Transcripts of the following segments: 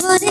Hare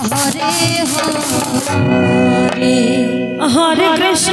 Hare Hare Hare Krishna